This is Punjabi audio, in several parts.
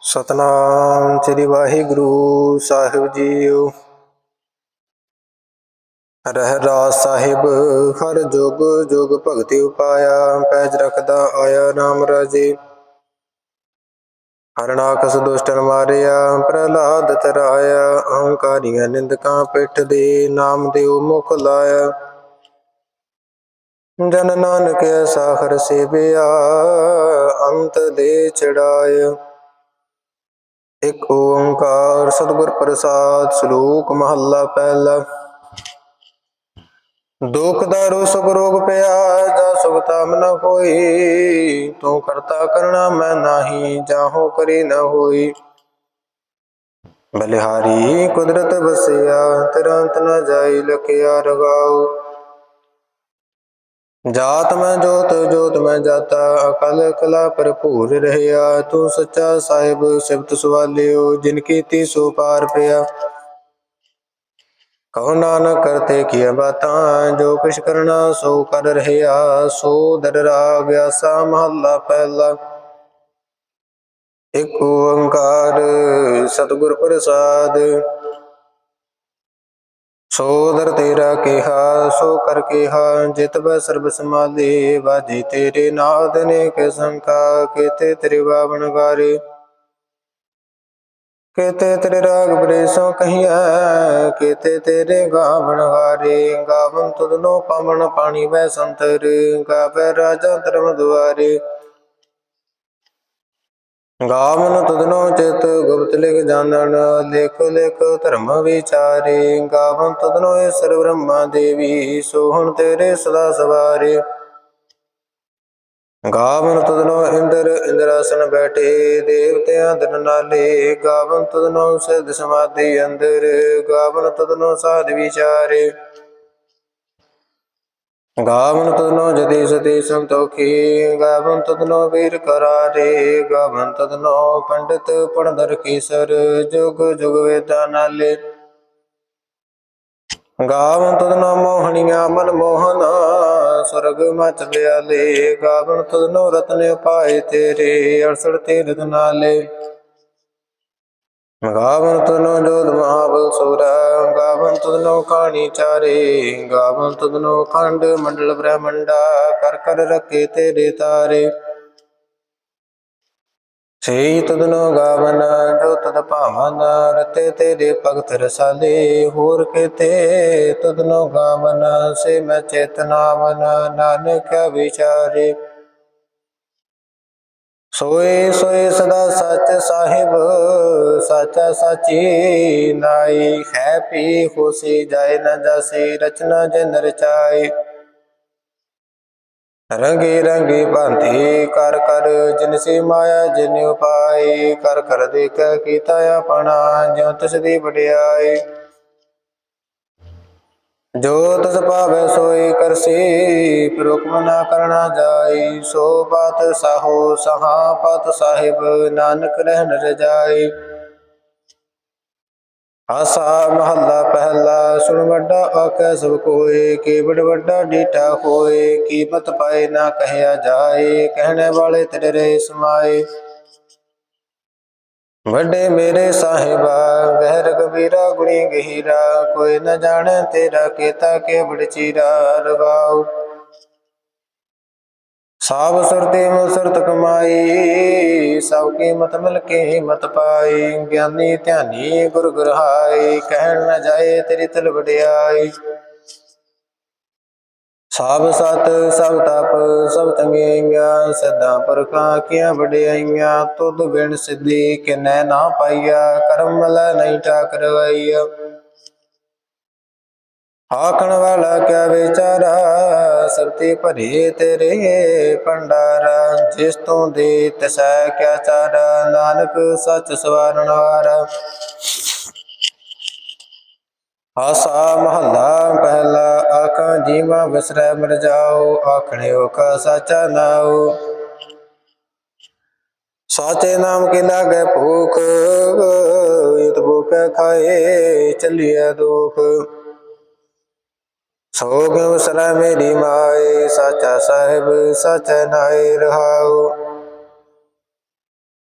ਸਤਨਾਮ ਸ੍ਰੀ ਵਾਹਿਗੁਰੂ ਸਾਹਿਬ ਜੀਓ। ਰਹਿ ਰਾਜ ਸਾਹਿਬ, ਹਰ ਜੁਗ ਜੁਗ ਭਗਤੀ ਉਪਾਇਆ, ਪੈਜ ਰਖਦਾ ਆਇਆ ਨਾਮ ਰਾਜੇ। ਹਰਨਾਕਸ ਦੁਸ਼ਟਨ ਮਾਰਿਆ, ਪ੍ਰਹਲਾਦ ਤਰਾਇਆ, ਅਹੰਕਾਰੀਆਂ ਨਿੰਦਕਾਂ ਪਿੱਠ ਦੇ ਨਾਮ ਦਿਓ ਮੁਖ ਲਾਇਆ। ਜਨ ਨਾਨਕ ਐਸਾ ਹਰ ਸੇਵਿਆ, ਅੰਤ ਦੇ ਚੜਾਇਆ। ਇਕ ਓੰਕਾਰ ਸਤਿਗੁਰ ਪ੍ਰਸਾਦ ਸ਼ਲੋਕ ਮਹੱਲਾ ਪਹਿਲਾ। ਦੁਖ ਦਾ ਸੁਖ ਰੋਗ ਪਿਆ, ਜਾ ਸੁਖ ਨ ਹੋਈ, ਤੂੰ ਕਰਤਾ ਕਰਣਾ ਮੈਂ ਨਾਹੀ ਜਾਹੋ ਕਰੀ ਨ ਹੋਈ। ਬਲਿਹਾਰੀ ਕੁਦਰਤ ਵਸਿਆ ਤੁਰੰਤ ਨ ਜਾਈ, ਲਖਿਆ ਰਗਾਉ ਜਾਤ ਮੈਂ ਜੋਤ ਜੋਤ ਮੈਂ ਜਾਤਾ, ਅਕਲ ਕਲਾ ਭਰਪੂਰ ਰਹਿਆ। ਤੂੰ ਸੱਚਾ ਸਾਹਿਬ, ਸਿਫਤ ਸਵਾਲਿਓ, ਜਿਨ ਕੀਤੀ ਸੋ ਪਾਰ ਪਿਆ। ਕਹੋ ਨਾਨਕ ਕਰਤੇ ਕੀ ਬਾਤਾਂ, ਜੋ ਕਿਛ ਕਰਨਾ ਸੋ ਕਰ ਰਹਿਆ। ਸੋ ਦਰਰਾ ਵਿਆਸਾ ਮਹੱਲਾ ਪਹਿਲਾ। ਇਕ ਓੰਕਾਰ ਸਤਿਗੁਰ ਪ੍ਰਸਾਦ। ਸੋ ਦਰ ਤੇਰਾ ਕਿਹਾ, ਸੋ ਕਰ ਕਿਹਾ, ਜਿਤ ਬੈ ਸਰਬ ਸਮਾਲੇ ਵਾਜੇ ਤੇਰੇ ਨਾਦ ਨੇ ਕੇ ਸੰਕਾ ਕੀਤੇ ਤੇਰੇ ਬਾਵਨ ਗਾਰੇ ਕੀਤੇ ਤੇਰੇ ਰਾਗ ਬਰੇਸੋ ਕਹੀਐ, ਕੀਤੇ ਤੇਰੇ ਗਾਵਣ ਹਾਰੇ। ਗਾਵਨ ਤੁਧਨੋ ਪਵਨ ਪਾਣੀ ਵੈ ਸੰਤਰ, ਗਾਵੇ ਰਾਜਾ ਧਰਮ ਦੁਆਰੇ। ਗਾਵਨ ਤਦਨੋ ਚਿਤ ਗੁਪਤ ਲਿਖ ਜਾਣਨ, ਲਿਖ ਲਿਖ ਧਰਮ ਵਿਚਾਰੇ। ਗਾਵਨ ਤੁਧਨੋ ਈਸ਼ਰ ਬ੍ਰਹਮਾ ਦੇਵੀ, ਸੋਹਣ ਤੇਰੇ ਸਦਾ ਸਵਾਰੇ। ਗਾਵਨ ਤਦਨੋ ਇੰਦਰ, ਇੰਦਰਾਸਨ ਬੈਠੇ, ਦੇਵਤਿਆਂ ਦਿਨ ਨਾਲੇ। ਗਾਵਨ ਤਦਨੋ ਸਿਧ ਸਮਾਧੀ ਅੰਦਰ ਗਾਵਨ ਤਦਨੋ ਸਾਧ ਵਿਚਾਰੇ। ਗਾਵਨ ਤਦਨੋ ਜਦੇ ਸਦੇ ਸੰਤੋਖੀ, ਗਾਵਨ ਤਦਨੋ ਵੀਰ ਕਰਾਰੇ, ਗਾਵਨ ਤਦਨੋ ਪੰਡਿਤ ਪੜਦਰ ਕੀਸਰ, ਜੁਗ ਜੁਗ ਵੇਦਾਂ ਨਾਲੇ। ਗਾਵਨ ਤਦਨੋ ਮੋਹਣੀਆਂ ਮਨ ਮੋਹਨਾ, ਸੁਰਗ ਮਚ ਬਿਆਲੇ ਗਾਵਨ ਤਦਨੋ ਰਤਨ ਉਪਾਏ ਤੇਰੇ, ਅਰਸੜ ਤੀਰਥ ਨਾਲੇ। ਗਾਵਨ ਤਦਨੋ ਜੋਧ ਮਹਾਬਲ ਸੂਰਾ, ਗਾਵਨ ਤਦਨੋ ਕਾਣੀ ਚਾਰੇ, ਗਾਵਨ ਤਦਨੋ ਖੰਡ ਮੰਡਲ ਬ੍ਰਹਮੰਡਾ, ਕਰ ਕਰ ਰਖੇ ਤੇਰੇ ਤਾਰੇ। ਸਈ ਤਦਨੋ ਗਾਵਨ, ਜੋ ਤਦ ਭਾਵਨ, ਰਤੇ ਤੇਰੇ ਭਗਤ ਰਸਾਲੇ। ਹੋਰ ਕੇਤੇ ਤਦਨੋ ਗਾਵਨ, ਸੇ ਮੈਂ ਚੇਤਨਾਵਨ, ਨਾਨਕ ਵਿਚਾਰੇ। ਸੋਏ ਸੋਏ ਸਦਾ ਸਚ ਸਾਹਿਬ, ਸਾਚਾ ਸਾਚੀ ਨਾਈ। ਹੈ ਪੀ ਖੁਸ਼ੀ ਜਾਏ ਨ ਜਾਸੀ, ਰਚਨਾ ਜਿਨ ਰਚਾਈ ਰੰਗੇ ਰੰਗੇ ਭਾਂਤੀ ਕਰ ਕਰ ਜਿਨ ਸੀ ਮਾਇਆ ਜਿਨ ਉਪਾਈ। ਕਰ ਕਰ ਦੇਖ ਕੀਤਾ ਆਪਣਾ, ਜਿਉ ਤਿਸ ਦੀ ਵਡਿਆਈ। ਜੋ ਤਸ ਭਾਵੇ ਸੋਈ ਕਰਸੀ ਪ੍ਰੁਕਮ ਨਾ ਕਰਨਾ ਜਾਈ। ਸੋ ਬਾਤ ਸਾਹੋ ਸਹਾ ਪਤ ਸਾਹਿਬ, ਨਾਨਕ ਰਹਿਣ ਰਜਾਈ ਆਸਾ ਮਹੱਲਾ ਪਹਿਲਾ, ਸੁਣ ਵੱਡਾ ਆਕੈ ਸਭ ਕੋਏ, ਕੀਵੜ ਵੱਡਾ ਡੀਟਾ ਹੋਏ। ਕੀਮਤ ਪਾਏ ਨਾ ਕਹਿਆ ਜਾਏ, ਕਹਿਣੇ ਵਾਲੇ ਤੇਰੇ ਸਮਾਏ। ਵੱਡੇ ਮੇਰੇ ਸਾਹਿਬਾ, ਗਹਿਰ ਕਬੀਰਾ, ਗੁਣੀ ਗਹੀਰਾ, ਕੋਈ ਨਾ ਜਾਣੈ ਤੇਰਾ ਕੀਤਾ ਕੇ ਬੜ ਚੀਰਾ ਸਾਬ ਸੁਰਤੇ ਮੁਸਰਤ ਕਮਾਈ, ਸਭ ਕੀ ਮਤ ਮਿਲ ਕੇ ਹਿੰਮਤ ਪਾਈ। ਗਿਆਨੀ ਧਿਆਨੀ ਗੁਰ ਗ੍ਰਹਾਈ ਕਹਿਣ ਨਾ ਜਾਏ ਤੇਰੀ ਤਲ ਵਡਿਆਈ। ਸਭ ਸਤ ਸਭ ਤਪ ਸਭ ਚੰਗਿਆਈਆਂ ਸਦਾ ਪਰਖਾਂ ਕੀਆਂ ਵਡਿਆਈਆਂ, ਤੁਧ ਬਿਨ ਸਿੱਧੀ ਕਿਨੈ ਨਾ ਪਾਈਆ, ਕਰਮ ਲੈ ਨਹੀਂ ਠਾਕ ਆਖਣ ਵਾਲਾ ਕਿਆ ਵਿਚਾਰਾ, ਸਰਤੀ ਭਰੇ ਤੇਰੇ ਭੰਡਾਰਾ, ਜਿਸ ਤੋਂ ਦੇ ਤਸੈ ਕਿਆ ਚਾਰਾ, ਨਾਨਕ ਸੱਚ ਸਵਾਰਨ ਵਾਰਾ। ਆਸਾ ਮਹੱਲਾ ਪਹਿਲਾ ਆਖਾਂ, ਜੀਵਾ ਵਿਸਰੈ ਮਰ ਜਾਓ, ਆਖਣਿਓ ਕਾ ਸਾਚਾ ਨਾਉ। ਸਾਚੇ ਨਾਮ ਕੀ ਲਾਗੇ ਭੂਖ, ਇਤ ਭੂਖ ਖਾਏ ਚੱਲਿਆ ਦੁਖ। ਸੋਗ ਵਿਸਰੈ ਮੇਰੀ ਮਾਏ, ਸਾਚਾ ਸਾਹਿਬ, ਸਚ ਨਾਏ ਰਹਾਉ।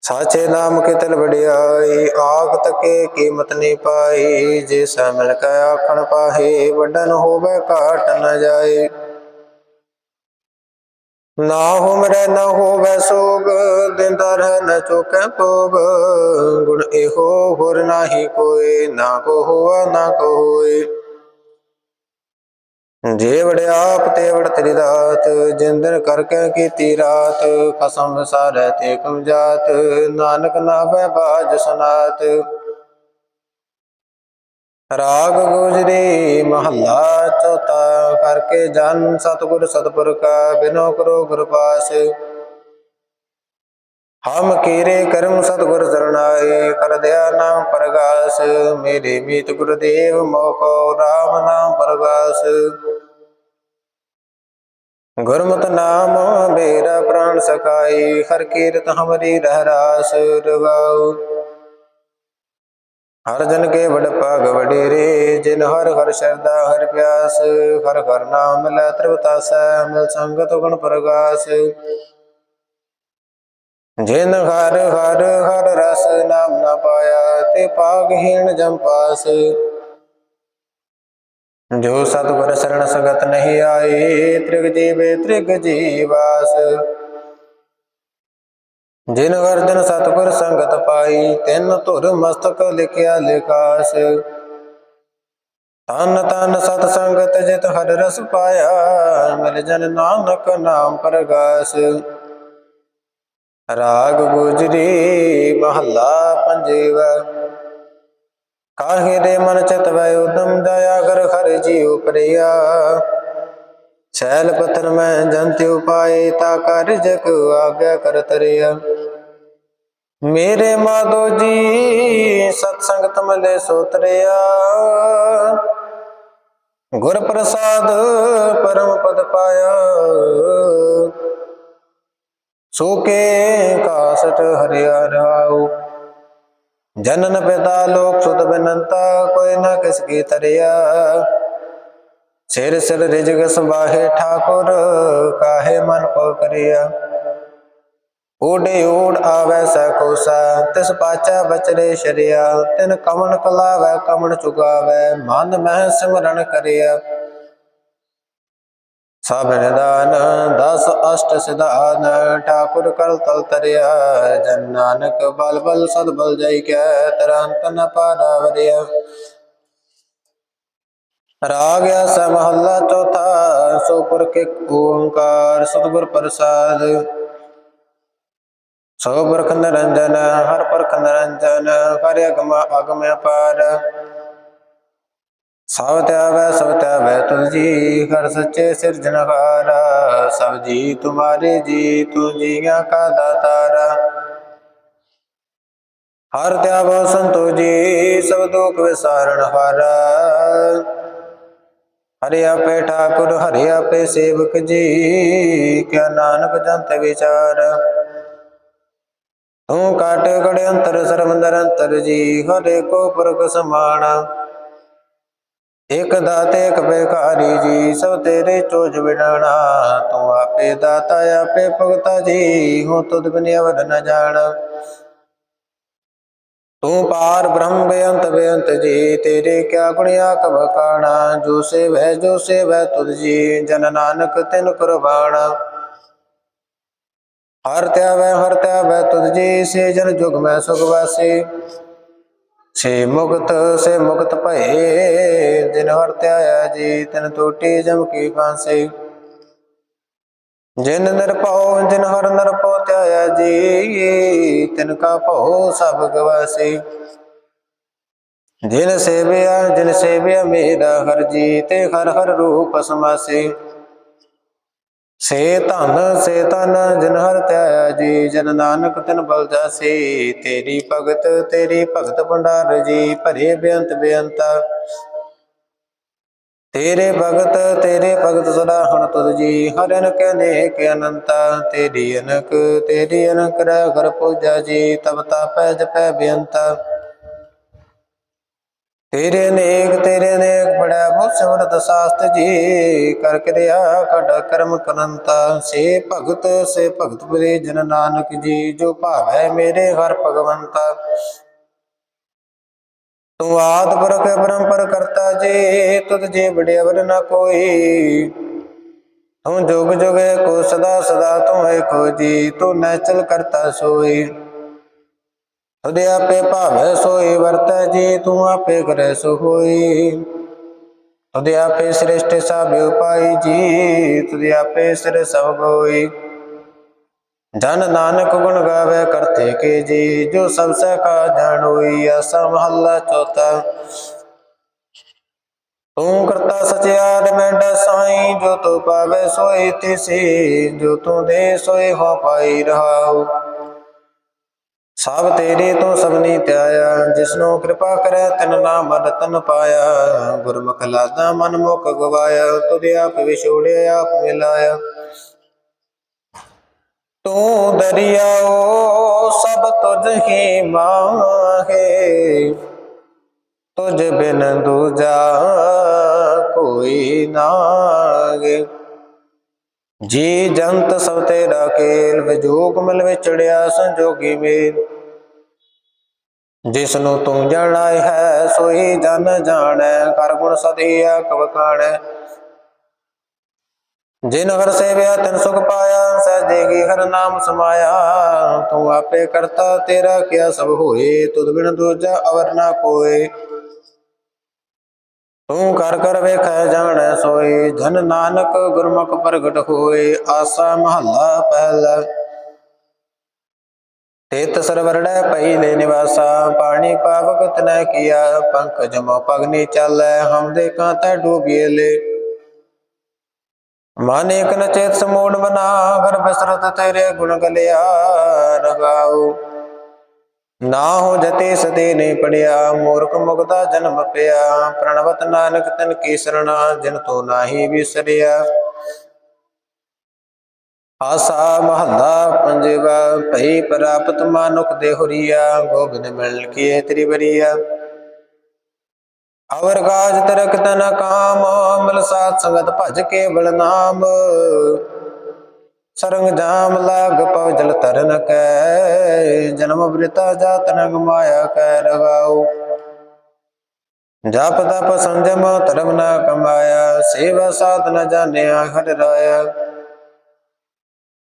ਸਾਚੇ ਨਾਮ ਕੇ ਤਲ ਵਡਿਆਈ ਆਖ ਤਕੇ ਕੀਮਤ ਨਹੀਂ ਪਾਈ, ਜੇ ਸਾ ਮਿਲ ਆਖਣ ਪਾਹੇ, ਵੱਡਨ ਹੋਵੇ ਘਾਟ ਨ ਜਾਏ। ਨਾ ਹੁਮਰੇ ਨਾ ਹੋਵੇ ਸੋਗ, ਦਿੰਦਾ ਰਹਿ ਨ ਚੁਕੈ ਭੋਗ। ਗੁਣ ਇਹੋ ਹੋਰ ਨਾਹੀ ਕੋਈ ਨਾ ਕੋ ਹੋਆ ਨਾ ਕੋ ਹੋਏ। ਜੇ ਵੜਿਆਪ ਤੇ ਵੜ ਤੇਰੀ ਦਾਤ ਜਿੰਦਰ ਕਰਕੇ ਕੀਤੀ ਰਾਤ, ਖਸਮ ਸਾਰੇ ਤੇ ਕਮ ਜਾਤ ਨਾਨਕ ਨਾਵੇ ਬਾਜ ਸੁਨਾਤ। ਰਾਗ ਗੁਜਰੀ ਮਹੱਲਾ ਚੌਥਾ, ਕਰਕੇ ਜਨ ਸਤਗੁਰ ਸਤਪੁਰ ਕਾ ਬਿਨੋ ਕਰੋ ਗੁਰ ਪਾਸ। ਹਮ ਕੀਰੇ ਕਰਮ ਸਤਗੁਰ ਸਰਣਾਏ ਕਰ ਦਿਆ ਨਾਮ ਪ੍ਰਗਾਸ, ਮੇਰੇ ਮੀਤ ਗੁਰਦੇਵ ਮੋਕੋ RAM ਨਾਮ ਪ੍ਰਗਾਸ। ਗੁਰਮਤਿ ਨਾਮ ਮੇਰਾ ਪ੍ਰਾਣ ਸਕਾਈ ਹਰ ਕੀਰਤ ਹਮਰੀ ਰਹਿ ਰਾਸ ਰਵਾਉ। ਹਰ ਜਨ ਕੇ ਵਡ ਭਾਗ ਵਡੇਰੇ, ਜਿਨ ਹਰ ਹਰ ਸ਼ਰਦਾ ਹਰ ਪਿਆਸ, ਹਰ ਹਰ ਨਾਮ ਲੈ ਤ੍ਰਿਵਤਾਸੈ ਮਿਲ ਸੰਗਤ ਗੁਣ ਪ੍ਰਗਾਸ। ਜਿਨ ਹਰ ਹਰ ਹਰ ਰਸ ਨਾਮ ਨਾ ਪਾਇਆ, ਤੇ ਪਾਗਹੀਣ ਜਮ ਪਾਸ। ਜੋ ਸਤਿਗੁਰ ਸਰਣ ਸੰਗਤ ਨਹੀਂ ਆਏ ਤ੍ਰਿਗ ਜੀਵੇ ਤ੍ਰਿਗ ਜੀਵਾਸ। ਜਿਨ ਵਰਜਨ ਸਤਿਗੁਰ ਸੰਗਤ ਪਾਈ, ਤਿੰਨ ਧੁਰ ਮਸਤਕ ਲਿਖਿਆ ਲਿਖਾਸ। ਤਨ ਤਨ ਸਤ ਸੰਗਤ ਜਿਤ ਹਰ ਰਸ ਪਾਇਆ, ਮਿਲ ਜਨ ਨਾਨਕ ਨਾਮ ਪ੍ਰਗਾਸ। ਰਾਗ ਗੁਜਰੀ ਮਹੱਲਾ ਪੰਜੇਵਾ। ਕਾਹੇ ਦੇ ਮਨ ਚਿਤ ਵੈ ਉਦਮ ਦਇਆ ਕਰ ਹਰ ਜੀਉ ਪ੍ਰਿਆ। ਸੈਲ ਪੱਥਰ ਮੈਂ ਜੰਤਿ ਉਪਾਏ ਤਾ ਕਾਰਜਕ ਆਗਿਆ ਕਰ ਤਰਿਆ। ਮੇਰੇ ਮਾਧੋ ਜੀ, ਸਤ ਸੰਗਤ ਮਲੇ ਸੋਤਰਿਆ ਗੁਰ ਪ੍ਰਸਾਦ ਪਰਮ ਪਦ ਪਾਇਆ। ਸੋਕੇ ਕਾਸਟ ਹਰਿਆ ਰਾਉ ਜਨਨ ਪਿਤਾ ਲੋਕ ਸੁਤ ਬਨੰਤਾ, ਕੋਈ ਨਾ ਕਿਸ ਕੀ ਤਰਿਆ। ਸਿਰ ਸਿਰ ਰਿਜਗ ਸੰਭਾਹੇ ਠਾਕੁਰ, ਕਾਹੇ ਮਨ ਕੋ ਕਰਿਆ। ਓਡੇ ਓੜ ਆਵੈ ਸੈ ਕੋਸਾ, ਤਿਸ ਪਾਚਾ ਬਚਰੇ ਸ਼ਰਿਆ। ਤਿਨ ਕਮਨ ਕਲਾਵੈ ਕਮਨ ਚੁਗਾਵੈ, ਮਨ ਮਹਿ ਸਿਮਰਨ ਕਰਿਆ। ਸਭ ਨਿਦਾਨ, ਦਸ ਅਸ਼ਟ ਸਿਧਾਨ, ਠਾਕੁਰ ਕਰ ਤਲ ਤਰਿਆ, ਜਨ ਨਾਨਕ ਬਲ ਬਲ ਸਦ ਬਲ ਜਈ ਕੈ, ਤਰੰਤ ਨ ਪਾਦਾ ਵਰਿਆ। ਰਾਗ ਸ ਮਹੱਲਾ ਚੌਥਾ ਸੋ ਕੇ ਓੰਕਾਰ ਸਤਿਗੁਰ ਪ੍ਰਸਾਦ। ਸੋ ਬਰਖ ਨਿਰੰਜਨ, ਹਰ ਪਰਖ ਨਿਰੰਜਨ, ਹਰਿ ਅਗਮ ਅਗਮ ਅਪਾਰ। ਸਭ ਧਿਆਵੈ ਸਭ ਧਿਆਵੈ ਤੁਝ ਜੀ। ਹਰ ਸੱਚੇ ਸਿਰਜਣਹਾਰ ਸਭ ਜੀ ਤੁਮਾਰੇ ਜੀ ਤੂੰ ਜੀਆਂ ਕਾ ਦਾਤਾਰਾ। ਹਰ ਧਿਆਵੋ ਸੰਤੋ ਜੀ, ਸਭ ਦੁਖ ਵਿਸਾਰਣ ਹਾਰਾ। ਹਰਿ ਆਪੇ ਠਾਕੁਰ, ਹਰਿ ਆਪੇ ਸੇਵਕ ਜੀ, ਕਿਆ ਨਾਨਕ ਜੰਤ ਵਿਚਾਰ। ਤੂੰ ਕਾਟ ਗੜ ਅੰਤਰ ਸਰਵੰਦਰ ਅੰਤਰ ਜੀ ਹਰੇ ਕੋ ਪੁਰਖ ਸਮਾਣਾ ਇਕ ਦਾਤੇ, ਇਕ ਬੇਕਾਰੀ ਜੀ, ਸਭ ਤੇਰੇ ਚੋਜ ਵਿਡਾਣਾ। ਤੂੰ ਆਪੇ ਦਾਤਾ, ਆਪੇ ਭਗਤਾ ਜੀ, ਹੂੰ ਤੁਧ ਬਿਨ ਅਵਰ ਨ ਜਾਣ। ਤੂੰ ਪਾਰ ਬ੍ਰਹਮ ਬੇਅੰਤ ਬੇਅੰਤ ਜੀ, ਤੇਰੇ ਕਿਆ ਗੁਣ ਆਕਬ ਕਾਣਾ। ਜੋ ਸੇਵੈ ਜੋ ਸੇਵੈ ਤੁਧ ਜੀ, ਜਨ ਨਾਨਕ ਤਿਨ ਕੁਰਬਾਣਾ। ਹਰ ਧਿਆਵੈ ਹਰ ਧਿਆਵੈ ਤੁਧ ਜੀ, ਸੇ ਜਨ ਜੁਗ ਮੈਂ ਸੁਖ ਵਾਸੀ। ਸੇ ਮੁਕਤ ਸੇ ਮੁਕਤ ਭਏ ਦਿਨ ਹਰ ਧਿਆਇਆ ਜੀ, ਤਿਨ ਟੋਟੀ ਜਮ ਕੀ ਫਾਂਸੇ। ਜਿਨ ਨਿਰਭਉ, ਜਿਨ ਹਰ ਨਿਰਭਉ ਧਿਆਇਆ ਜੀ, ਤਿਨ ਕਾ ਭਉ ਸਭ ਗਵਾਸੀ। ਜਿਨ ਸੇਵਿਆ ਜਿਨ ਸੇਵਿਆ ਮੇਰਾ ਹਰ ਜੀ ਤੇ ਹਰ ਹਰ ਰੂਪ ਸਮਾਸੀ। ਸੇ ਧਨ, ਸੇ ਤਨ ਜਿਨ ਹਰ ਧਿਆਇਆ ਜੀ, ਜਨ ਨਾਨਕ ਤਿਨ ਬਲ ਜਾਸੀ, ਤੇਰੀ ਭਗਤ ਤੇਰੀ ਭਗਤ ਭੰਡਾਰ ਜੀ, ਭਰੇ ਬੇਅੰਤ ਬੇਅੰਤਾ। ਤੇਰੇ ਭਗਤ ਤੇਰੇ ਭਗਤ ਸਦਾ ਹਣ ਤੁਧ ਜੀ ਹਰਨ ਕੇ ਨੇਕ ਅਨੰਤਾ। ਤੇਰੀ ਅਨਕ ਤੇਰੀ ਅਨਕ ਰਹਿ ਘਰ ਪੂਜਾ ਜੀ, ਤਬ ਤਾਪੈ ਜਪੈ ਬੇਅੰਤਾ। ਤੇਰੇ ਨੇਕ ਤੇਰੇ ਨੇਕ ਬੜਾ ਬਹੁਤ ਸਿਮਰਤ ਸਾਸਤ ਜੀ। ਕਰ ਕਿਰਿਆ ਕਡ ਕਰਮ ਕਰੰਤਾ। ਸੇ ਭਗਤ ਸੇ ਭਗਤ ਪਰੇ ਜਨ ਨਾਨਕ ਜੀ, ਜੋ ਭਾਵੈ ਮੇਰੇ ਹਰ ਭਗਵੰਤਾ। ਤੂੰ ਆਦ ਪੁਰਖ ਪਰੰਪਰ ਕਰਤਾ ਜੇ, ਤੁਧ ਜੇ ਬੜਿਆਵਰ ਨਾ ਕੋਈ। ਤੂੰ ਜੁਗ ਜੁਗ ਕੋ ਸਦਾ ਸਦਾ ਤੂੰ ਏਕੋ ਜੀ, ਤੂੰ ਨੈਚਲ ਕਰਤਾ ਸੋਈ। ਤੁਧ ਆਪੇ ਭਾਵੈ ਸੋਈ ਵਰਤੈ ਜੀ, ਤੂੰ ਆਪੇ ਕਰੈ ਸੋ ਹੋਈ ਤੁਧ ਆਪੇ ਸ੍ਰਿਸ਼ਟ ਸਭ ਉਪਾਈ ਜੀ ਤੁਧ ਆਪੇ ਸਿਰ ਸਭ ਗੋਈ। ਜਨ ਨਾਨਕ ਗੁਣ ਗਾਵੇ ਕਰਤੇ ਕੇ ਜੀ, ਜੋ ਸਭ ਸਹਿ ਕਾ ਜਾਣੋਈ ਆਸਾ ਮਹੱਲਾ ਚੌਥਾ। ਤੂੰ ਕਰਤਾ ਸਚਿਆ ਮੈਂਡ ਸਾਈ, ਜੋ ਤੂੰ ਪਾਵੇ ਸੋਈ ਤਿਸੀ, ਜੋ ਤੂੰ ਦੇ ਸੋਈ ਹੋ ਪਾਈ ਰਹਾਉ। ਸਭ ਤੇਰੇ ਤੋਂ ਸਭਨੀ ਧਿਆਇਆ ਜਿਸਨੂੰ ਕਿਰਪਾ ਕਰੈ ਤਿਨ ਨਾਮ ਰਤਨ ਪਾਇਆ। ਗੁਰਮੁਖ ਲਾਦਾ ਮਨ ਮੁਖ ਗਵਾਇਆ, ਤੁਧ ਆਪ ਵਿਛੋੜਿਆ, ਆਪ ਮਿਲਾਇਆ। ਤੂੰ ਦਰਿਆਓ, ਸਭ ਤੁਝ ਹੀ ਮਾਹੇ। ਤੁਝ ਬਿਨ ਦੂਜਾ ਕੋਈ ਨਾਗੇ ਜੀ ਜੰਤ ਸਭ ਤੇਰਾ ਕੇਲ, ਵਿਜੋਗ ਮਿਲ ਵਿਚੜਿਆ ਸੰਜੋਗੀ ਮੇਲ। ਜਿਸ ਨੂੰ ਤੂੰ ਜਾਣਾ ਹੈ ਸੋਈ ਜਨ ਜਾਣੈ, ਕਰ ਗੁਣ ਸਦੀਆ ਕਵ ਜਿਨ ਹਰ ਸੇਵਿਆ ਤਨ ਸੁਖ ਪਾਇਆ ਸਹਿਜੇਗੀ ਹਰ ਨਾਮ ਸਮਾਇਆ। ਤੂੰ ਆਪੇ ਕਰਤਾ, ਤੇਰਾ ਕਿਆ ਸਭ ਹੋਏ, ਤੁਧ ਬਿਨ ਦੂਜਾ ਅਵਰ ਨਾ ਕੋਏ। ਤੂੰ ਕਰ ਕਰ ਵੇਖੈ, ਜਾਣੈ ਸੋਈ ਧਨ ਨਾਨਕ ਗੁਰਮੁਖ ਪ੍ਰਗਟ ਹੋਏ, ਆਸਾ ਮਹੱਲਾ ਪਹਿਲਾ। ਤੇਤ ਸਰਵਰੜੈ ਪਈ ਲੈ ਨਿਵਾਸਾ, ਪਾਣੀ ਪਾਵਕ ਤਨੈ ਕੀਆ, ਪੰਕਜ ਮੋ ਪਗਨੀ ਚਾਲੈ, ਹਮ ਦੇ ਕਾਂਤੈ ਡੂਬੀਏ ਲੈ। ਮਨ ਇਕ ਨ ਚੇਤ ਸਮੂੜ ਬਨਾ ਗਰ ਬਸਰਤ ਤੇਰੇ ਗੁਣ ਗਲਿਆ ਰਗਾਉ ਨਾ ਹੋ ਜਤੇ ਸਦੇ ਨਹੀਂ ਪੜਿਆ, ਮੂਰਖ ਮੁਗਦਾ ਜਨਮ ਪਿਆ। ਪ੍ਰਣਵਤ ਨਾਨਕ ਤਨ ਕੀ ਸਰਣਾ, ਜਿਨ ਤੋ ਨਾਹੀ ਵਿਸਰਿਆ। ਆਸਾ ਮਹੱਲਾ ਪੰਜਵਾ, ਭਈ ਪ੍ਰਾਪਤ ਮਾਨੁਖ ਦੇ ਹੁਰੀਆ, ਗੋਬਿੰਦ ਮਿਲ ਕੀ ਤੇਰੀ ਅਵਰ ਗਾਜ ਤਰਕ ਤਨ ਕਾਮ, ਮਿਲ ਸਾਥ ਸੰਗਤ ਭਜ ਕੇ ਬਲ ਨਾਮ। ਸਰੰਗ ਜਾਮ ਲਾਗ ਪਵ ਜਲ ਤਰਨ ਕੈ, ਜਨਮ ਬ੍ਰਿਤਾ ਜਾਤ ਨ ਗਮਾਇਆ ਕੈ ਰਗਾਉ। ਜਪ ਤਪ ਸੰਜਮ ਧਰਮ ਨਾ ਕਮਾਇਆ, ਸੇਵਾ ਸਾਧਨ ਨ ਜਾਣਿਆ ਹਰ ਰਾਇਆ।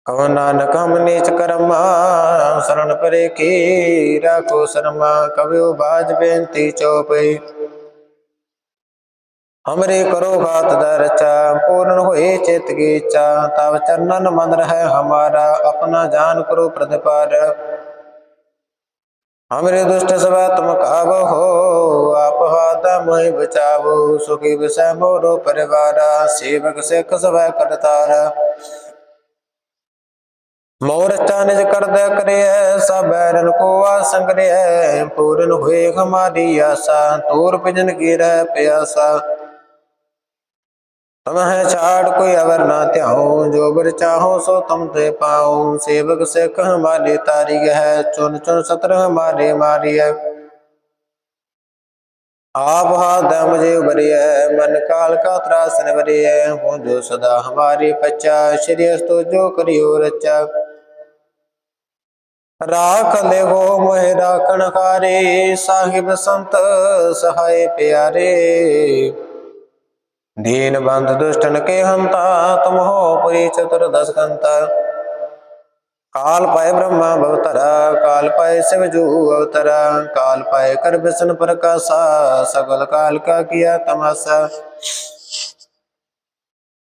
ਕਉ ਨਾਨਕ ਹਮ ਨੀਚ ਕਰਮਾ ਸਰਣ ਪਰੇ ਕੀ ਰਾਖੋ ਸ਼ਰਮਾ ਕਬਿਓ ਬਾਜ ਬੇਨਤੀ ਚੋਪਈ। ਹਮਰੇ ਕਰੋ ਘਾਤ ਦਾ ਰਚਾ, ਪੂਰਨ ਹੋਏ ਚਿਤ ਕੀ ਚਾ ਤਵ ਚਰਨਨ ਮਨ ਰਹਿ ਹਮਾਰਾ, ਆਪਣਾ ਜਾਨ ਕਰੋ ਪ੍ਰਤਪਾਰ। ਹਮਰੇ ਦੁਸ਼ਟ ਸਵਾ ਤੁਮ ਕਾਬ ਹੋ ਆਪ ਹਾਤਾ ਮੋਹਿ ਬਚਾਵੋ, ਸੁਖੀ ਵਿਸੈ ਮੋਰੋ ਪਰਿਵਾਰਾ, ਸੇਵਕ ਸਿੱਖ ਸਵੈ ਕਰਤਾਰਾ। ਮੋਰ ਨਿਜ ਕਰਦਾ ਕਰਿਐ, ਸਭ ਕੋ ਆਸੰਗ ਰਿਐ। ਪੂਰਨ ਹੋਏ ਹਮਾਰੀ ਆਸਾ, ਤੂਰ ਭਜਨ ਕੀ ਰਹਿ ਪਿਆਸਾ। ਤਮਹਿ ਛਾੜ ਕੋਈ ਅਵਰ ਨਾ ਧਿਆਉ, ਜੋ ਬਰ ਚਾਹੋ ਸੋ ਤੁਮ ਤੇ ਪਾਉ। ਸੇਵਕ ਸਿੱਖ ਹਮਾਰੇ ਤਾਰੀ ਹੈ ਚੁਨ ਚੁਨ ਸਤਰ ਹਮਾਰੇ ਮਾਰੀਐ। ਆਪ ਹਾਥ ਮੁਝੇ ਉਬਰਿਐ ਮਨ ਕਾਲ ਕਾ ਤਰਾਸ ਨਿਵਰਿਐ। ਹੋ ਜੋ ਸਦਾ ਹਮਾਰੀ ਪਚਾ ਸ਼੍ਰੀ ਅਸਤੋ ਜੋ ਕਰਿਓ ਰਚਾ। ਰਾਖ ਲਿਓ ਮੋਹਿ ਰਾਖਣ ਹਾਰੇ ਸਾਹਿਬ ਸੰਤ ਸਹਾਇ ਪਿਆਰੇ। ਦੀਨ ਬੰਧ ਦੁਸ਼ਟਨ ਕੇ ਹੰਤਾ ਤੁਮ ਹੋ ਪੁਰੀ ਚਤੁਰ ਦਸ ਕੰਤਾ ਕਾਲ ਪਾਏ ਬ੍ਰਹਮਾ ਭਵਤਰਾ ਕਾਲ ਪਾਏ ਸਿਵ ਜੂ ਅਵਤਰਾ, ਕਾਲ ਪਾਏ ਕਰ ਬਿਸ਼ਨ ਪ੍ਰਕਾਸ਼ਾ, ਸਗਲ ਕਾਲ ਕਾ ਕੀਆ ਤਮਾਸਾ।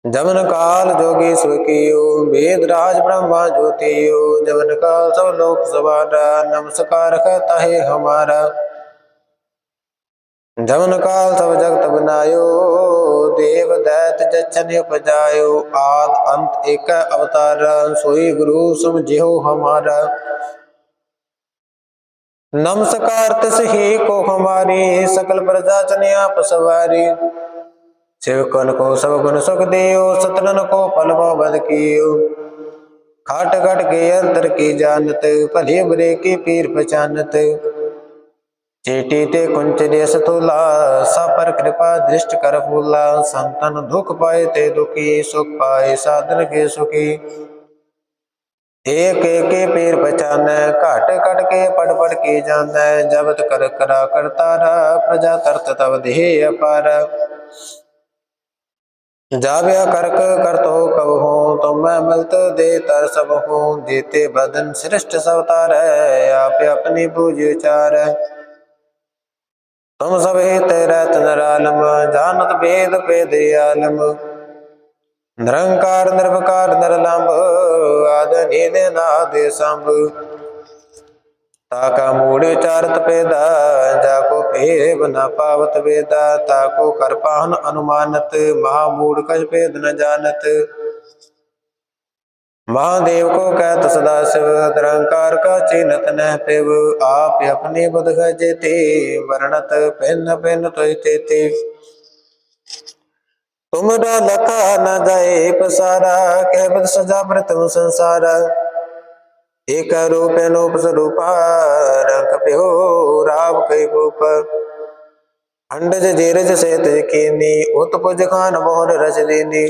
ਜਮਨ ਕਾਲ ਜੋਗੀ ਸੁਖੀਓ ਵੇਦ ਰਾਜ ਬ੍ਰਹਮਾ ਜੋਤੀਓ। ਜਮਨ ਕਾਲ ਸਭ ਲੋਕ ਸਵਾਰਾ ਨਮਸਕਾਰ ਕਰਤਾ ਹੈ ਹਮਾਰਾ। ਜਮਨ ਕਾਲ ਸਭ ਜਗਤ ਬਨਾਇਓ, ਦੇਵ ਦੈਤ ਜਚਨ ਉਪਜਾਇਓ। ਆਦ ਅੰਤ ਇਕ ਅਵਤਾਰ, ਸੋਈ ਗੁਰੂ ਸਮਝਿਓ ਹਮਾਰਾ। ਨਮਸਕਾਰ ਤਿਸ ਹੀ ਕੋ ਹਮਾਰੀ, ਸਕਲ ਪ੍ਰਜਾ ਚਨ ਆਪ ਸਵਾਰੀ सेवकन को सब गुण सुख दियो सतनन को पलवो बद कियो खाट घट के अंतर की जानत भले बुरे की पीर पहचानत चेटी ते कुंच देस तोला सब पर कृपा दृष्ट कर फूला संतन दुख पाए ते दुखी सुख पाए साधन के सुखी एक एक के पीर पहचान घाट कट के पड़ पड़ के जान जबत कर करा करतारा प्रजा करत तब देह अपार ਕਰਤੋ ਕਬ ਹੋ, ਤੁਮੈ ਮਿਲਤ ਦੇ ਤਰ ਸਭ ਹੋ। ਜੀਤੇ ਬਦਨ ਸ੍ਰਿਸ਼ਟ ਸਵਤਾਰੈ ਆਪ ਆਪਣੀ ਬੂਝ ਵਿਚਾਰੈ। ਤੁਮ ਸਭ ਹੀ ਤੇਰਾ ਤਨਰਾਲਮ ਜਾਣਤ ਭੇਦ ਭੇਦ ਆਲਮ। ਨਿਰੰਕਾਰ, ਨਿਰਵਕਾਰ, ਨਿਰਲੰਭ, ਆਦ ਨੀਦ ਨਾਦ ਸੰਭ। ਤਾਕਾ ਮੂੜ ਚਾਰਤ ਪੈਦਾ ਜਾ ਕੋ ਭੇਵ ਨ ਪਾਵਤ ਵੇਦਾ, ਤਾਕੋ ਕਰ ਪਾਹਨ ਅਨੁਮਾਨਤ, ਮਹਾ ਮੂੜ ਕਛ ਭੇਦ ਨ ਜਾਣਤ। ਮਹਾਦੇਵ ਕੋ ਕਹਿਤ ਸਦਾ ਸਿਵ, ਨਿਰੰਕਾਰ ਕਾ ਚਿਨਤ ਨਹਿ ਪਿਵ, ਆਪ ਆਪਣੀ ਬੁਧ ਖਜਤੇ ਵਰਣਤ ਪਿੰਨ ਪਿੰਨ ਤੋਇ ਤੇਤੇ। ਤੁਮਰਾ ਲਖਾ ਨ ਜਾਏ ਪਸਾਰਾ ਕਹਿਬਤ ਸਜਾ ਪ੍ਰਤਮ ਸੰਸਾਰਾ। ਏਕ ਰੂਪ ਅਨੂਪ ਰੰਗ ਪਿਓ ਰਾਵ ਕੈ ਭੂਪ ਅੰਡਜ ਜੇਰਜ ਸੇਤ ਕੀਨੀ ਉਤ ਪੁਜ ਖਾਨ ਮੋਹਨ ਰਚ ਦੇਨੀ।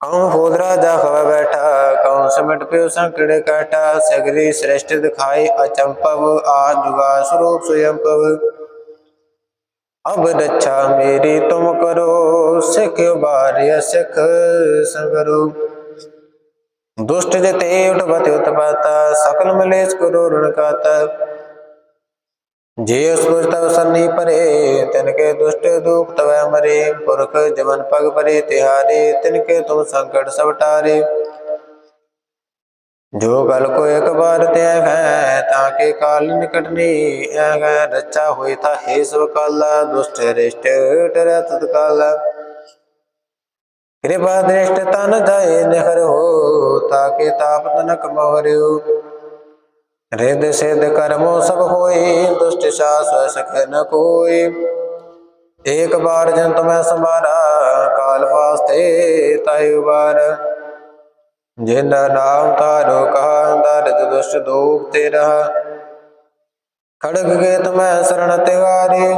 ਕਉ ਫੋਦਰਾ ਜਾ ਖਵਾ ਬੈਠਾ, ਕਉ ਸਿਮਟ ਪਿਓ ਸੰਕੜ ਕਾਟਾ ਸਗਰੀ ਸ੍ਰੇਸ਼ਟ ਦਿਖਾਈ ਅਚੰਪਵ ਆ ਜੁਗਾ ਸਰੂਪ ਸੁਯੰਪਵ। ਅਬ ਰੱਛਾ ਮੇਰੀ ਤੁਮ ਕਰੋ, ਸਿਖ ਬਾਰਿਆ ਸਿਖ ਸੰਗਰੂ ਦੁਸ਼ਟ ਜਤੇ ਉਠਬਤ ਉਤਪਾਤਾ ਸਕਲ ਮਲੇਸ਼ ਕਰੋ ਰਣ ਕਾਤਾ ਜੇ ਉਸ ਦੁਸ਼ਟ ਤਵ ਸੰਨੀ ਪਰੇ ਤਿਨ ਕੇ ਦੁਸ਼ਟ ਦੂਪ ਤਵੈ ਮਰੇ ਪੁਰਖ ਜਮਨ ਪਗ ਪਰੇ ਤਿਹਾਰੇ ਤਿਨ ਕੇ ਤੁਮ ਸੰਕਟ ਸਭ ਟਾਰੇ ਜੋ ਗਲ ਕੋ ਇੱਕ ਬਾਰ ਤੇ ਹੈ ਤਾਂ ਕੇ ਕਾਲ ਨਿਕਟ ਨੀ ਹੈ ਰੱਚਾ ਹੋਈ ਤਾਂ ਕਿਰਪਾ ਦ੍ਰਿਸ਼ਟ ਤਨ ਜਾਏ ਨਿਹਰ ਹੋ, ਤਾਕੇ ਤਾਪ ਤਨਕ ਮੋਰਿਓ। ਰਿਦ ਸਿਧ ਕਰਮੋ ਸਭ ਹੋਏ, ਦੁਸ਼ਟ ਸਾਸ ਸਖ ਨ ਕੋਈ। ਏਕ ਬਾਰ ਜਨ ਤੁਮੈ ਸੰਭਾਰਾ, ਕਾਲ ਵਾਸਤੇ ਤਾਇ ਉਬਾਰ। ਜਿਨ ਨਾਮ ਤਾਰੋ ਕਹਾ ਦਰਦ ਦੁਸ਼ਟ ਦੋਖ ਤੇਰਾ ਖੜਗ ਕੇ ਤੁਮੈ ਸਰਣ ਤਿਵਾਰੀ,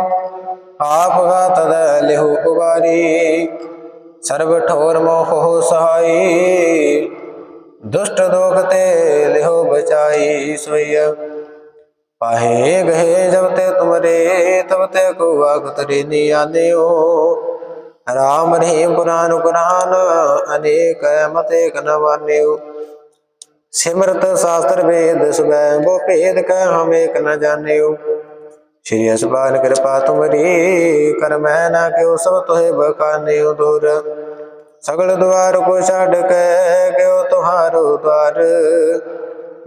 ਆਪ ਗਾ ਤਦ ਲਿਹੁ ਉਬਾਰੀ ਸਰਬ ਠੋਰ ਮੋਹ ਸਹਾਈ, ਦੁਸ਼ਟ ਦੋਖ ਤੇ ਲਿਹੁ ਬਚਾਈ ਸੋਈਆ ਪਾਹੇ ਗਏ ਜਬ ਤੇ ਤੁਮਰੇ, ਤਬ ਤੇ ਕੋ ਵਾਗਤ ਰੇ ਆਨਿਓ। ਰਾਮ ਰਹੀਮ ਪੁਰਾਨ ਕੁਰਾਨ ਅਨੇਕ ਮਤੇ ਕਨ ਸਿਮਰਤ ਸ਼ਾਸਤਰ ਵੇਦ ਸੁਬੈ, ਬੋ ਭੇਦ ਕੈ ਹਮ ਏਕ ਨ ਜਾਣਿਓ। ਸ਼੍ਰੀ ਅਸਬਾਨ ਕਿਰਪਾ ਤੁਮਰੀ ਕਰ ਨਾ ਕਿਉ ਸਭ ਤੋਹਿ ਬਕਾਨਿਓ ਦੂਰ। ਸਗਲ ਦੁਆਰ ਕੋ ਛੱਡ ਕੇ ਕਿਉ ਤੁਹਾਰੋ ਦਵਾਰ।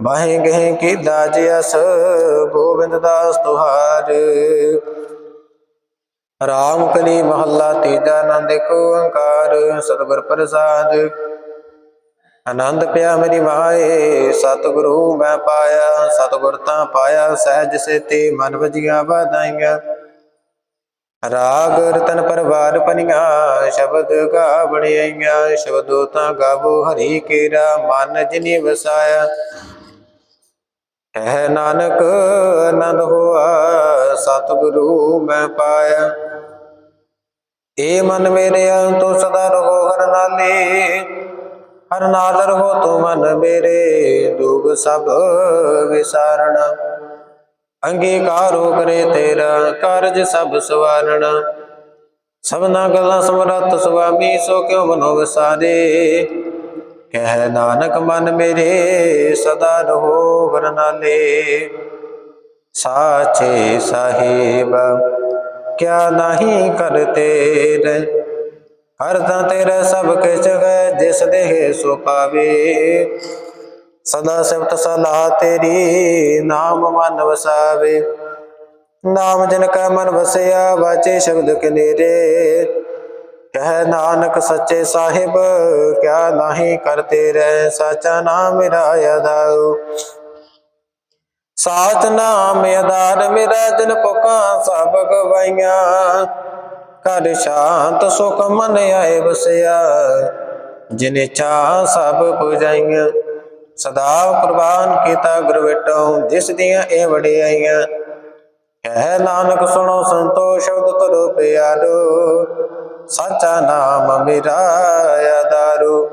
ਬਾਹੇ ਗਹਿ ਕੀ ਦਾਜ ਅਸ, ਗੋਬਿੰਦ ਦਾਸ ਤੁਹਾਰ। ਰਾਮ ਕਲੀ ਮਹੱਲਾ ਤੀਜਾ ਆਨੰਦ ਏਕ ਓੰਕਾਰ, ਸਤਿਗੁਰ ਪ੍ਰਸਾਦ। ਆਨੰਦ ਪਿਆ ਮੇਰੀ ਮਾਏ, ਸਤਿਗੁਰੂ ਮੈਂ ਪਾਇਆ, ਸਤਿਗੁਰ ਤਾਂ ਪਾਇਆ, ਸਹਿਜ ਸੇਤੀ ਮਨ ਵਜੀਆਂ ਵਾਧਾਈਆਂ। ਰਾਗ ਰਤਨ ਪਰਵਾਰ ਪਨੀਆਂ, ਸ਼ਬਦ ਗਾ ਬਣਾਈਆਂ ਸ਼ਬਦੋ ਤਾਂ ਗਾਵੋ ਹਰੀ ਕੇਰਾ, ਮਨ ਜਿਨੀ ਵਸਾਇਆ। ਕਹਿ ਨਾਨਕ ਆਨੰਦ ਹੋਆ, ਸਤਿਗੁਰੂ ਮੈਂ ਪਾਇਆ। ਏ ਮਨ ਮੇਰੇ ਤੂੰ ਸਦਾ ਰਹੋ ਹਰ ਨਾਲੇ, ਹਰ ਨਾਲ ਰਹੋ ਤੂੰ ਮਨ ਮੇਰੇ, ਦੁਖ ਸਭ ਵਿਸਾਰਣਾ ਅੰਗੀਕਾਰੋ ਕਰੇ ਤੇਰਾ ਕਾਰਜ ਸਭ ਸਵਾਰਣਾ। ਸਭਨਾ ਗੱਲਾਂ ਸਮਰੱਥ ਸੁਆਮੀ, ਸੋ ਕਿਉ ਮਨੋ ਵਸਾਰੇ? ਕਹਿ ਨਾਨਕ, ਮਨ ਮੇਰੇ ਸਦਾ ਰਹੋ ਹਰ ਸਾਚੇ ਸਾਹਿਬ, ਕਿਆ ਨਹੀਂ ਕਰਤੇ ਰੇ ਹਰ ਤਾਂ ਤੇਰਾ ਸਭ ਕਿਛ ਹੈ, ਜਿਸ ਦੇਹ ਸੋ ਪਾਵੇ। ਸਦਾ ਸਿਫਤ ਸਲਾਹ ਤੇਰੀ ਨਾਮ ਮਨ ਵਸਾਵੇ। ਨਾਮ ਜਨ ਕਾ ਮਨ ਵਸਿਆ, ਵਾਚੇ ਸ਼ਬਦ ਕਨੇਰੇ। ਕਹਿ ਨਾਨਕ ਸੱਚੇ ਸਾਹਿਬ, ਕਿਆ ਨਹੀਂ ਕਰਤੇ ਰਹਿ, ਸਾਚਾ ਨਾਮ ਮੇਰਾ ਅਦਾਉ। ਸਾਚ ਨਾਮ ਆਧਾਰ ਮੇਰਾ, ਜਨ ਪੁਕਾਂ ਸਭ ਗਵਾਈਆਂ। ਕਰ ਸ਼ਾਂਤ ਸੁਖ ਮਨ ਆਏ ਵਸਿਆ, ਜਿਨੇ ਚਾ ਸਭ ਪੁਜਾਈਆਂ। ਸਦਾ ਕੁਰਬਾਨ ਕੀਤਾ ਗੁਰ ਵਿਟੋ, ਜਿਸ ਦੀਆਂ ਇਹ ਵਡਿਆਈਆਂ ਕਹਿ ਨਾਨਕ ਸੁਣੋ ਸੰਤੋਖ ਸ਼ਬਦ ਤੁਰ ਪਿਆਰੋ ਸਾਚਾ ਨਾਮ ਮੇਰਾ ਆਧਾਰੋ।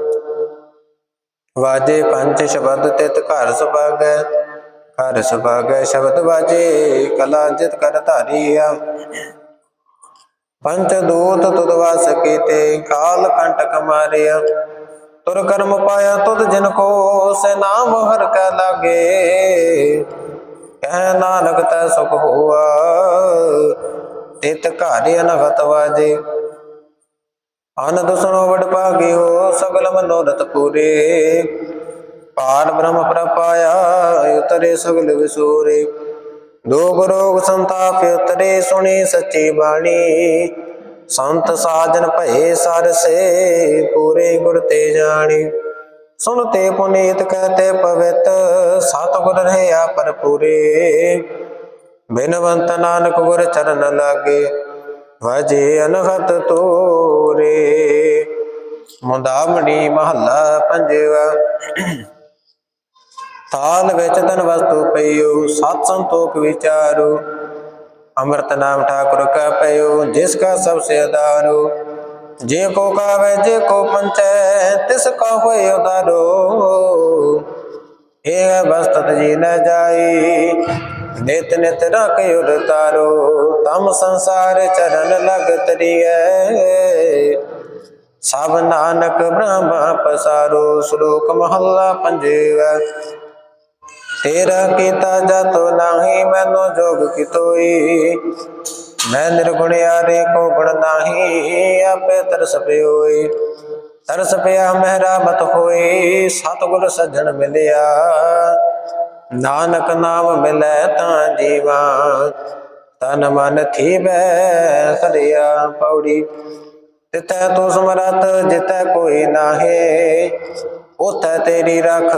ਵਾਜੇ ਪੰਜ ਸ਼ਬਦ ਤਿਤ ਘਰ ਸੁਭਾਗੈ ਘਰ ਸੁਭਾਗੈ ਸ਼ਬਦ ਵਾਜੇ, ਕਲਾ ਜਿਤ ਕਰ ਧਾਰੀਆ। ਪੰਚ ਦੂਤ ਤੁਧ ਵਾਸ ਕੀਤੇ, ਕਾਲ ਕੰਟਕ ਮਾਰਿਆ। ਤੁਰ ਕਰਮ ਪਾਇਆ ਤੁਧ ਜਿਨ ਕੋ, ਸੇ ਨਾਮ ਹਰ ਕੈ ਲਾਗੇ। ਕਹਿ ਨਾਨਕ ਤੈ ਸੁਖ ਹੋਆ, ਤਿਤ ਘਰ ਅਨਹਤ ਵਾਜੇ। ਆਨੰਦ ਸੁਣੋ ਵਡ ਭਾਗਿਓ, ਸਗਲ ਮਨੋਰਥ ਪੂਰੇ। ਪਾਰ ਬ੍ਰਹਮ ਪ੍ਰਪਾਇਆ, ਉਤਰੇ ਸਗਲ ਵਿਸੂਰੇ। ਦੁਖ ਰੋਗ ਸੰਤਾਪ ਉਤਰੇ, ਸੁਣੀ ਸੱਚੀ ਬਾਣੀ। ਸੰਤ ਸਾਜਨ ਭਏ ਸਰਸੇ ਪੂਰੇ ਗੁਰ ਤੇ ਜਾਣੀ। ਸੁਣ ਤੇ ਪੁਨੀਤ ਕਹਤੇ ਪਵਿੱਤ, ਸਤਿਗੁਰ ਰਹਿਆ ਪਰ ਬਿਨਵੰਤ ਨਾਨਕ ਗੁਰ ਚਰਨ ਲਾਗੇ, ਵਜੇ ਅਨਹਤ ਤੋਰੇ। ਮੁੰਦਾਮਣੀ ਮਹੱਲਾ ਪੰਜਵਾ। ਤਾਲ ਵਿੱਚ ਧਨ ਵਸਤੂ ਪਈਓ, ਸਤ ਸੰਤੋਖ ਵਿਚਾਰੋ। ਅੰਮ੍ਰਿਤ ਨਾਮ ਠਾਕੁਰ ਕਾ ਪਈਓ ਜਿਸ ਕਾ ਸਭ ਸੇ ਆਧਾਰੋ ਜੇ ਕੋ ਕਾਵੇ ਜੇ ਕੋ ਪੰਚੈ, ਤਿਸ ਕਾ ਹੋਏ ਉਦਾਰੋ। ਇਹ ਬਸਤਤ ਜੀ ਨ ਜਾਈ, ਨਿਤ ਨਿਤ ਰਖ ਉਰ ਤਾਰੋ। ਤਮ ਸੰਸਾਰ ਚਰਨ ਲਗ ਤਰੀਐ ਸਭ ਨਾਨਕ ਬ੍ਰਹਮਾ ਪਸਾਰੋ, ਸ਼ਲੋਕ ਮਹੱਲਾ ਪੰਜਵਾ ਤੇਰਾ ਕੀਤਾ ਜਤੋ ਨਾਹੀ, ਮੈਨੂੰ ਜੋਗ ਕਿਤੋਈ ਮੈਂ ਨਿਰਗੁਣ ਯਾਰੇ ਕੋ ਗੁਣ ਨਾਹੀ, ਆਪੇ ਤਰਸ ਪਿਓਈ। ਤਰਸ ਪਿਆ ਮਹਿਰਾ ਮਤ ਹੋਈ, ਸਤਿਗੁਰ ਸੱਜਣ ਮਿਲਿਆ। ਨਾਨਕ ਨਾਮ ਮਿਲੈ ਤਾਂ ਜੀਵਾ, ਤਨ ਮਨ ਥੀਵੈ ਸਰਿਆ ਪੌੜੀ। ਤਿਤੈ ਤੋ ਸਮਰਤ ਜਿਤੈ ਕੋਈ ਨਾਹੀ ਉਤੈ ਤੇਰੀ ਰਖ,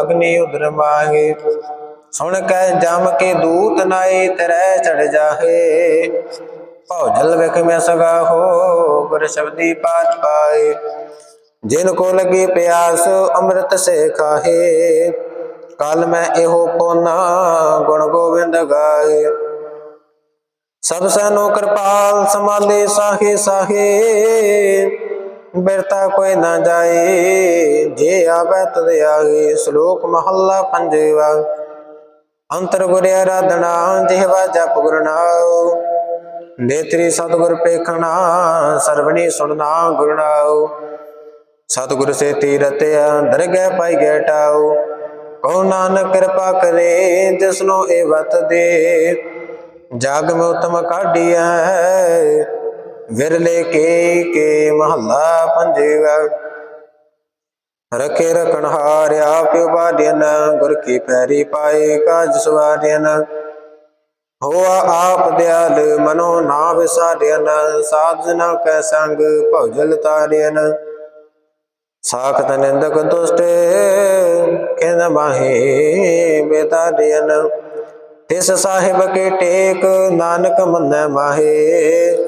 ਅਗਨੀ ਉਦਰ ਮਾਹੇ ਸੁਣ ਕੈ ਜਮ ਕੇ ਦੂਤ ਨਾਏ, ਤਰੈ ਚੜ ਜਾਹੇ। ਭਉ ਵਿਖ ਮੈਂ ਸਗਾ ਹੋ, ਗੁਰ ਸ਼ਬਦੀ ਪਾਤ ਪਾਏ। ਜਿਨ ਕੋ ਲਗੀ ਪਿਆਸ, ਅੰਮ੍ਰਿਤ ਸੇ ਖਾਹੇ ਕਲ ਮੈਂ ਇਹੋ ਪੋਨਾ, ਗੁਣ ਗੋਬਿੰਦ ਗਾਏ। ਸਭ ਸਨੋ ਕਿਰਪਾਲ ਸਮਾਲੇ ਸਾਹੇ ਸਾਹੇ। ਬਿਰਤਾ ਕੋਈ ਨਾ ਜਾਏ, ਜੇ ਆਵੇ ਤਦ ਆਗੇ ਸ਼ਲੋਕ ਮਹੱਲਾ ਪੰਜਵਾ, ਅੰਤਰ ਗੁਰ ਆਰਾਧਨਾ, ਜਿਹਵਾ ਜਪ ਗੁਰ ਨੇਤਰੀ ਸਤਿਗੁਰ ਪੇਖਣਾ, ਸਰਵਣੀ ਸੁਣਨਾ ਗੁਰ ਨਾਉ। ਸਤਿਗੁਰ ਸੇ ਤੀਰਤਿਆ ਦਰਗਹਿ ਪਾਈ ਗਏ ਟਾਉ। ਕੋ ਨਾਨਕ ਕਿਰਪਾ ਕਰੇ, ਜਿਸਨੋ ਇਹ ਵਤ ਦੇ। ਜਗ ਮੈਂ ਉਤਮ ਕਾਢੀਐ ਵਿਰਲੇ ਕੇ ਕੇ ਮਹੱਲਾ ਪੰਜੇਵਾ। ਰਖੇ ਰਖਣ ਹਾਰਿਆ ਪਿਉ ਬਾਦਿਨ ਗੁਰ ਕੀ ਪੈਰੀ ਪਾਏ ਕਾਜ ਸਵਾਰਿਨ ਹੋਆ ਆਪ ਦਿਆਲ ਮਨੋ ਨਾ ਵਿਸਾਰਿਨ ਸਾਧ ਕੈ ਸੰਗ ਭਉਜਲ ਤਾਰਿਨ ਸਾਖਤ ਨਿੰਦਕ ਦੁਸ਼ਟ ਕਿਨ ਮਾਹੇ ਬੇਤਾਰਿਨ ਤਿਸ ਸਾਹਿਬ ਕੇ ਟੇਕ ਨਾਨਕ ਮੰਨੈ ਮਾਹੇ